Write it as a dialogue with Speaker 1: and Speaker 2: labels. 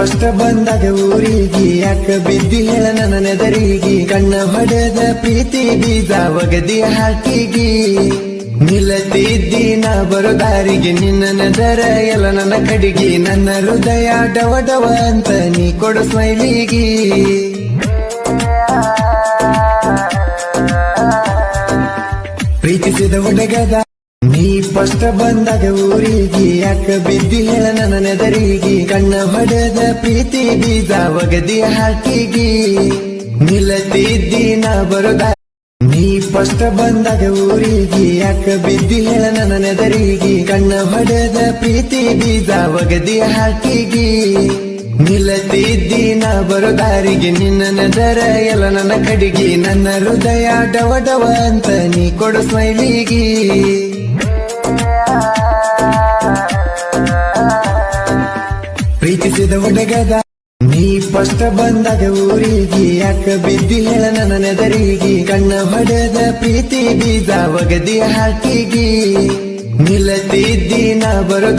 Speaker 1: First ಬಂದಾಗ ಊರಿಗೆ, ಯಾಕ ಬಿದ್ದಿ ಹೇಳ ನನ್ನ ನೆದರಿಗೆ. ಕಣ್ಣ ಹೊಡೆದ ಪ್ರೀತಿ ಬೀದ ಒಗದಿ ಹಾಕಿಗಿ. ಬರೋ ದಾರಿಗೆ, ನಿನ್ನ ನೆದರ ಎಲ್ಲ ನನ್ನ ಕಡಿಗೆ. ನನ್ನ ಹೃದಯ ಡವ ಡವ ಅಂತ ನೀ ಕೊಡು ಸ್ಮೈಲಿಗಿ. ಪ್ರೀತಿಸಿದ ಹುಡುಗದ ನೀ ಪಸ್ಟ ಬಂದಾಗ ಊರಿಗೆ, ಯಾಕ ಬಿದ್ದಿ ಹೇಳ ನನ್ನ ನೆದರಿಗೆ? ಕಣ್ಣ ಹೊಡೆದ ಪ್ರೀತಿ ಬೀಜ ಒಗದಿ ಹಾಕಿಗಿ. ನಿಲ್ಲತಿದ್ದಿ ನಾ ಬರೋದ. ನೀ ಫಸ್ಟ್ ಬಂದಾಗ ಊರಿಗೆ, ಯಾಕ ಬಿದ್ದಿ ಹೇಳ ನನ್ನ ನೆದರಿಗೆ? ಕಣ್ಣ ಹೊಡೆದ ಪ್ರೀತಿ ಬೀಜ ಒಗದಿ ಹಾಕಿಗಿ. ನಿಲ್ಲತಿದ್ದಿ ನಾ ಬರೋ ದಾರಿಗೆ ನಿನ್ನ ನೆದರ ಎಲ್ಲ ನನ್ನ ಕಡಿಗೆ. ನನ್ನ ಹೃದಯ ಡವ ಡವ ಅಂತ ನೀ ಕೊಡು ಸ್ಮೈಲಿಗಿ. ಪ್ರೀತಿಸಿದ ಹುಡುಗದ ನೀ ಫಸ್ಟ್ ಬಂದಾಗ ಊರಿಗೆ ಯಾಕ ಬಿದ್ದಿ ಹೇಳ ನನ್ನ ನೆದರಿಗೆ? ಕಣ್ಣ ಹೊಡೆದ ಪ್ರೀತಿ ಬೀದ ಒಗದಿ ಹಾಕಿಗಿ. ನಿಲ್ಲತಿದ್ದಿ ನಾ ಬರೋ